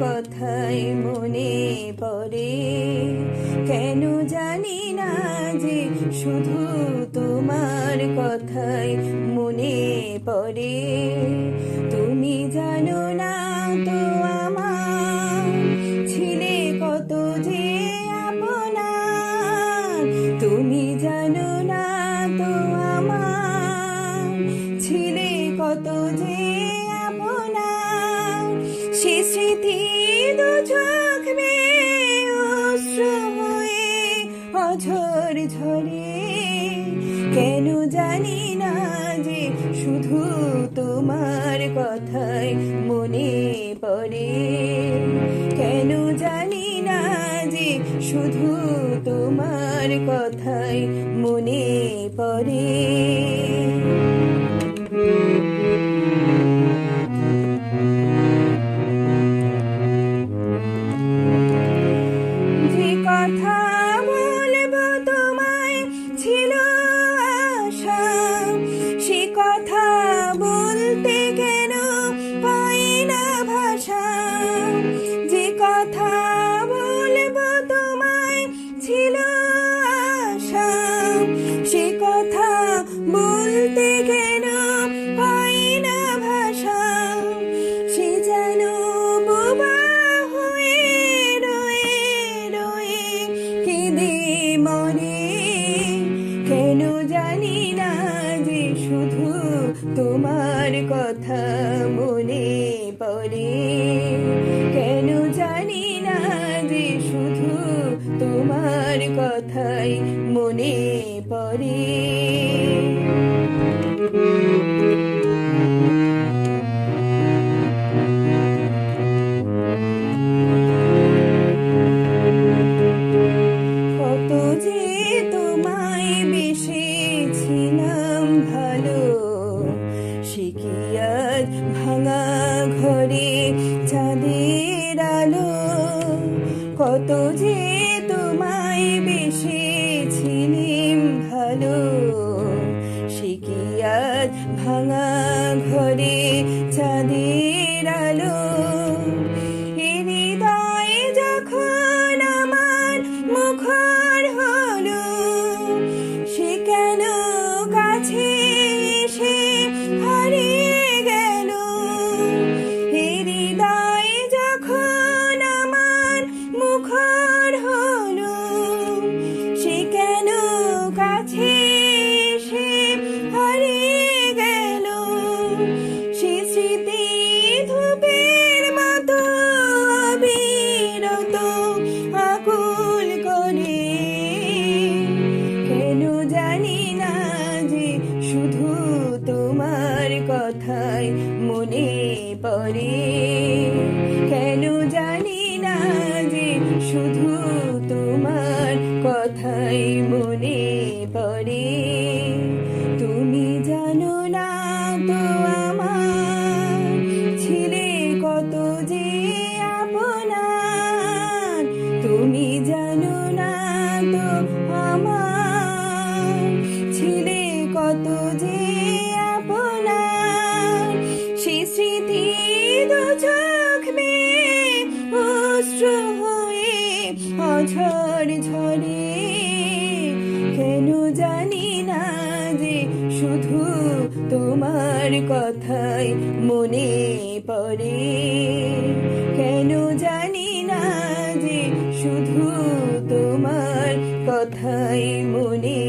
কথাই মনে পড়ে। কেন জানি না যে শুধু তোমার কথাই মনে পড়ে। তুমি জানো না তো আমার ছিলে কত যে আপনা তুমি জানো ঝরে কেন জানি না যে শুধু তোমার কথাই মনে পড়ে। কেন জানি না যে শুধু তোমার কথাই তোমার কথা মনে পড়ে। কেন জানি না যে শুধু তোমার কথাই মনে পড়ে। কত যে তোমায় বেসেছিলাম কত যে তোমায় বেসেছিলাম ভালো। সে কি ভাঙা ঘরে চাঁদের আলো? কেন জানি না যে শুধু তোমার কথাই মনে পড়ে। তুমি জানো না তো আমার ছিলে কত যে আপনার। তুমি জানো না তো আমার ছিলে কত যে অঝর ঝরে কেন জানি না যে শুধু তোমার কথাই মনে পড়ে। কেন জানি না যে শুধু তোমার কথাই মনে